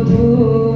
বধু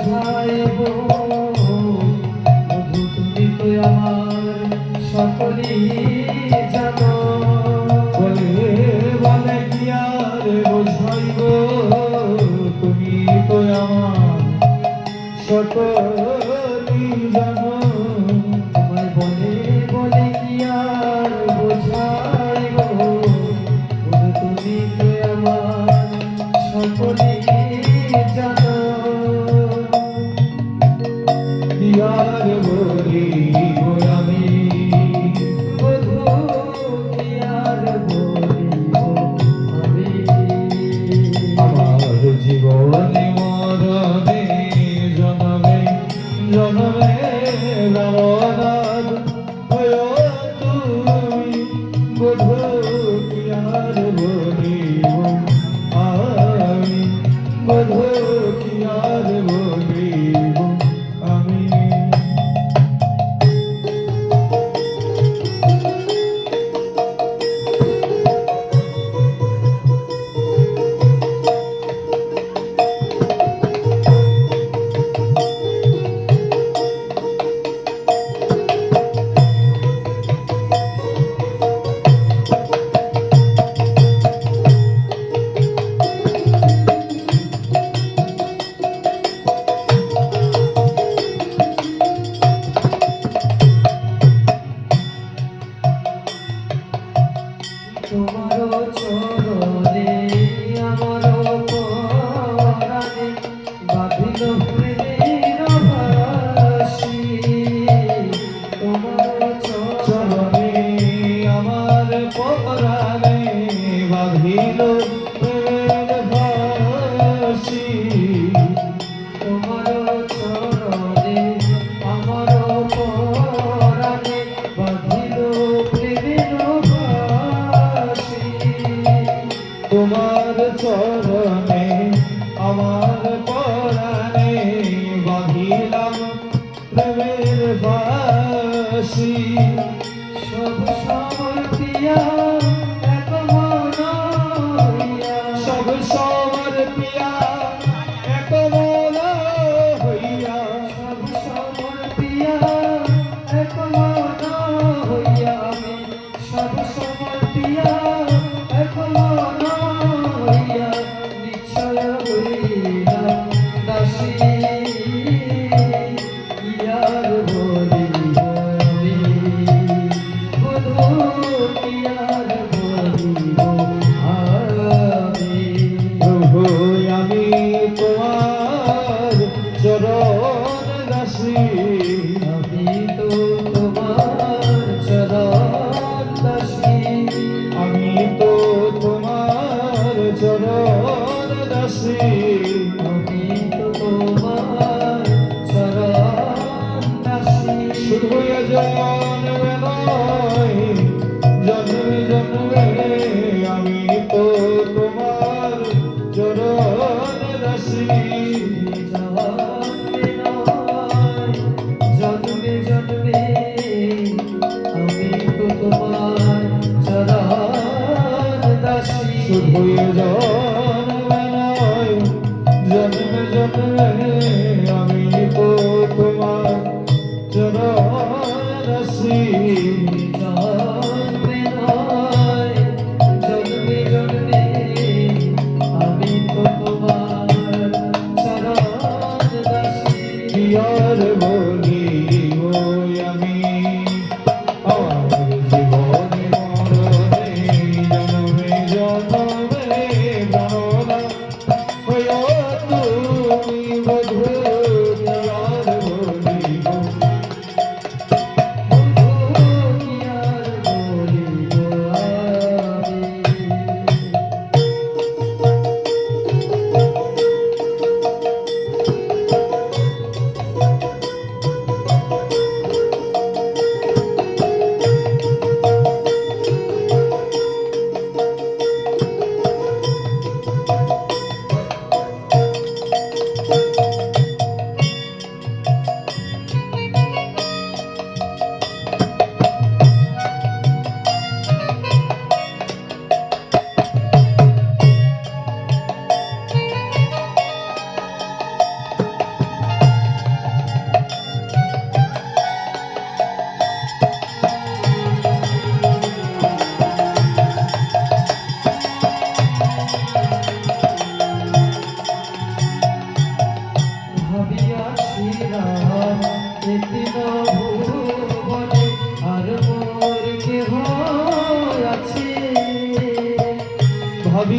বোঝাইব বধু আমার সকলই। দাসী শুধু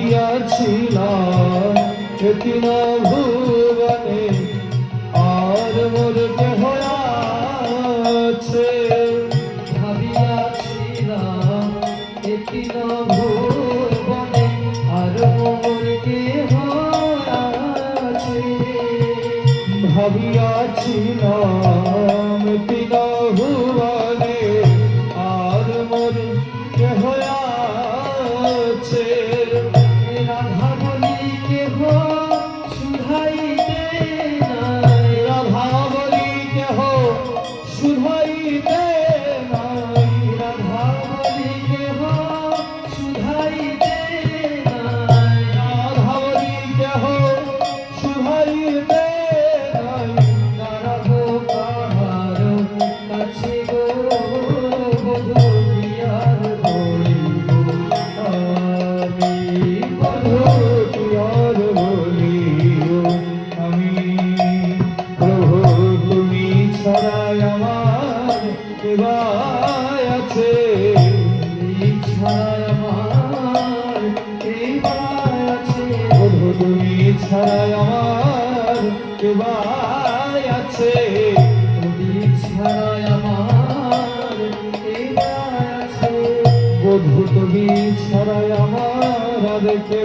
দিয়াছিলাম ভুবনে আর মোর দেহ ছাড়া আমার কে আছে বলো তুমি ছাড়া আমার কে আছে তুমি ছাড়া আমার কে আছে বধু তুমি ছাড়া আমার আর কে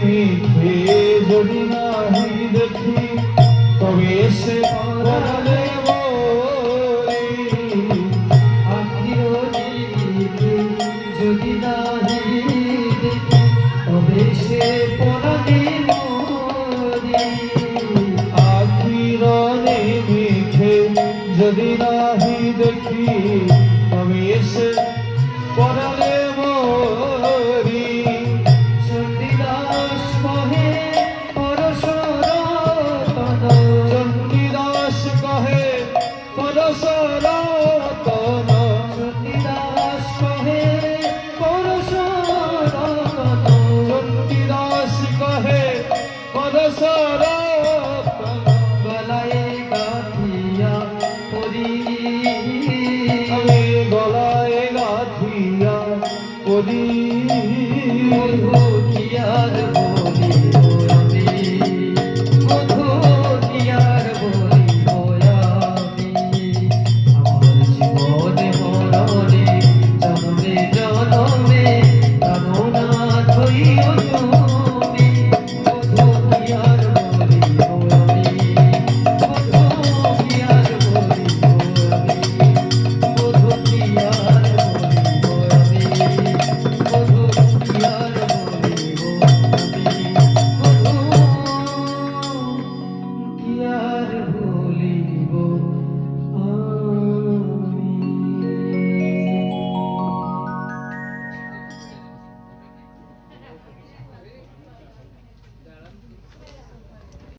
મીઠે જોડી નાહી દખી કવે સે મારા Rosa!